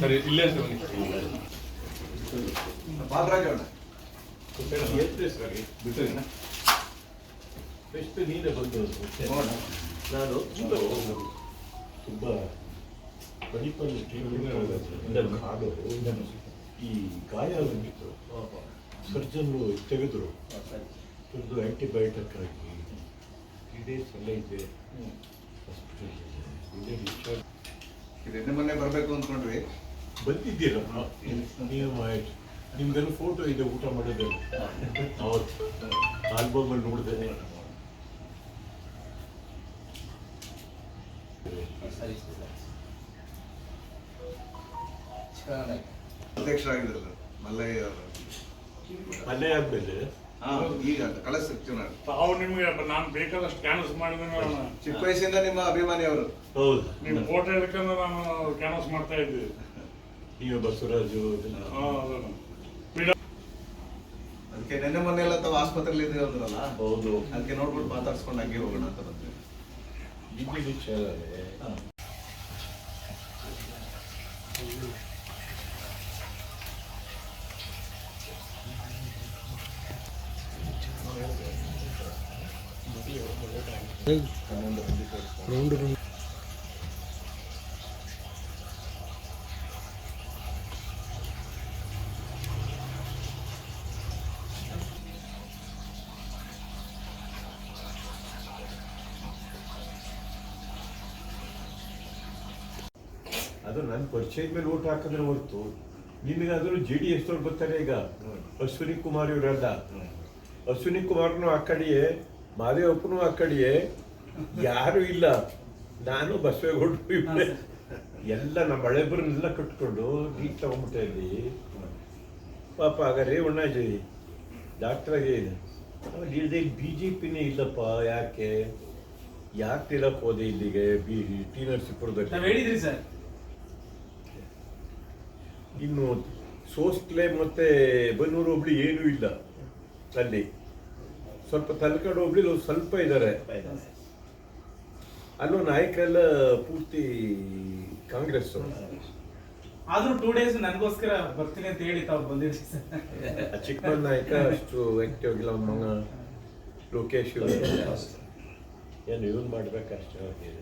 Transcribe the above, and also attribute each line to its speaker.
Speaker 1: ಸರಿ ಇಲ್ಲೇ ಅಂತ ಬನ್ನಿ.
Speaker 2: ಎಷ್ಟೇ ಸರಿ?
Speaker 1: ಬಿಟ್ಟಿದ್ದೀನ
Speaker 2: ಎಷ್ಟು ನೀರೇ ಬಂದು. ನಾನು ತುಂಬ ಈ ಗಾಯ ಆಗಿತ್ತು ಸರ್ಜನ್ನು ತೆಗೆದ್ರು. ತೆಗೆದು ಆ್ಯಂಟಿಬಯೋಟಿಕ್ ಆಗಿ. ಇದೇ ಸಲ ಇದೆ. ಹಾಸ್ಪಿಟಲ್ ಇದೆ. ಇದೇ ಡಿಸ್ಚಾರ್ಜ್
Speaker 3: ಇದು ನಿನ್ನೆ ಮೊನ್ನೆ ಬರಬೇಕು ಅಂದ್ಕೊಂಡ್ವಿ
Speaker 2: ಬಂದಿದ್ದೀರಮ್ಮ ನೀವು ಆಯ್ತು. ನಿಮ್ದೆಲ್ಲ ಫೋಟೋ ಇದೆ ಊಟ ಮಾಡೋದೆಲ್ಲ? ಅವತ್ತು ಆಲ್ಬಮಲ್ಲಿ ನೋಡಿದೆ
Speaker 3: ಅಧ್ಯಕ್ಷರಾಗಿದ್ರಲ್ಲ ಮಲ್ಲಯ್ಯ ಅವರು.
Speaker 2: ಅಲ್ಲೇ ಆದ್ಮೇಲೆ?
Speaker 3: ಈಗ ಕಳಸ ಚುನಾವಣೆ
Speaker 4: ತಾವು ನಿಮ್ಗೆ ನಾನು ಬೇಕಾದಷ್ಟು ಕ್ಯಾನ್ವಸ್ ಮಾಡಿದ್ರೆ
Speaker 3: ಚಿಕ್ಕ ವಯಸ್ಸಿಂದ ನಿಮ್ಮ ಅಭಿಮಾನಿ ಅವರು.
Speaker 2: ಹೌದು.
Speaker 4: ನಿಮ್ಮ ಫೋಟೋ ಹಿಡ್ಕೊಂಡು ನಾನು ಕ್ಯಾನ್ವಸ್ ಮಾಡ್ತಾ ಇದ್ದೆ
Speaker 2: ನೀವು ಬಸವರಾಜು.
Speaker 3: ಅದಕ್ಕೆ ನಿನ್ನೆ ಮೊನ್ನೆ ಎಲ್ಲ ತಾವು ಆಸ್ಪತ್ರೆಯಲ್ಲಿ ಇದ್ದೀವಿ ಅಂದ್ರಲ್ಲ?
Speaker 2: ಹೌದು.
Speaker 3: ಅದಕ್ಕೆ ನೋಡ್ಬಿಟ್ಟು ಮಾತಾಡ್ಸ್ಕೊಂಡು ಹಂಗೆ ಹೋಗೋಣ ಅಂತ ಬಂದ್ವಿ.
Speaker 2: ಇಲ್ಲಿ ಚೆನ್ನಾಗಿದೆ ಅದು ನನ್ನ ಪರಿಚಯದ ಮೇಲೆ ಓಟ್ ಹಾಕಿದ್ರೆ ಹೊರತು ನಿನಗಾದ್ರೂ ಜೆ ಡಿ ಎಸ್ ಅವ್ರು ಬರ್ತಾರೆ ಈಗ ಅಶ್ವಿನಿ ಕುಮಾರ್ ಇವರೆಲ್ಲ ಅಶ್ವಿನಿ ಕುಮಾರ್ನು ಆ ಕಡೆಯೇ ಮಾದೇವಪ್ಪನು ಆ ಕಡೆಯೇ. ಯಾರು ಇಲ್ಲ. ನಾನು ಬಸವೇಗೌಡರು ಇಬ್ಬರೇ ಎಲ್ಲ ನಮ್ಮ ಹಳೆಬ್ರನ್ನೆಲ್ಲ ಕಟ್ಕೊಂಡು ನೀಟ್ ತಗೊಂಡ್ಬಿಟ್ಟೆ ಇಲ್ಲಿ ಪಾಪ ಆಗ ರೇವಣ್ಣಾಜಿ ಡಾಕ್ಟ್ರಾಗೆ ಇದೆ ಇಲ್ಲದೆ ಬಿ ಜೆ ಪಿನೇ ಇಲ್ಲಪ್ಪ ಯಾಕೆ? ಯಾಕೆ ತಿಳಕ್ ಹೋದೆ ಇಲ್ಲಿಗೆ? ಬಿ ಟಿ ನರಸೀಪುರದಲ್ಲಿ.
Speaker 5: ಹೇಳಿದ್ರಿ ಸರ್.
Speaker 2: ಇನ್ನು ಸೋಸ್ಲೆ ಮತ್ತೆ ಬನ್ನೂರು ಒಬ್ಳಿ ಏನೂ ಇಲ್ಲ ಅಲ್ಲಿ. ಸ್ವಲ್ಪ ತಲಕಾಡು ಹೋಬಳಿ ಸ್ವಲ್ಪ ಇದ್ದಾರೆ. ಅಲ್ಲೂ ನಾಯಕರೆಲ್ಲ ಪೂರ್ತಿ ಕಾಂಗ್ರೆಸ್
Speaker 5: ಆದ್ರೂ ಟೂ ಡೇಸ್ ನನಗೋಸ್ಕರ ಬರ್ತೀನಿ ಅಂತ ಹೇಳಿ ತಾವು ಬಂದಿರಿ ಸರ್
Speaker 2: ಚಿಕ್ಕಮನ್ ನಾಯಕ ಅಷ್ಟು ವ್ಯಕ್ತಿ ಹೋಗಿಲ್ಲ ಅವ್ನ ಮಗ ಲೋಕೇಶ್ ಇವ್ರು. ಏನು ಇವನ್ ಮಾಡ್ಬೇಕಷ್ಟೇ ಅವ್ರಿಗೆ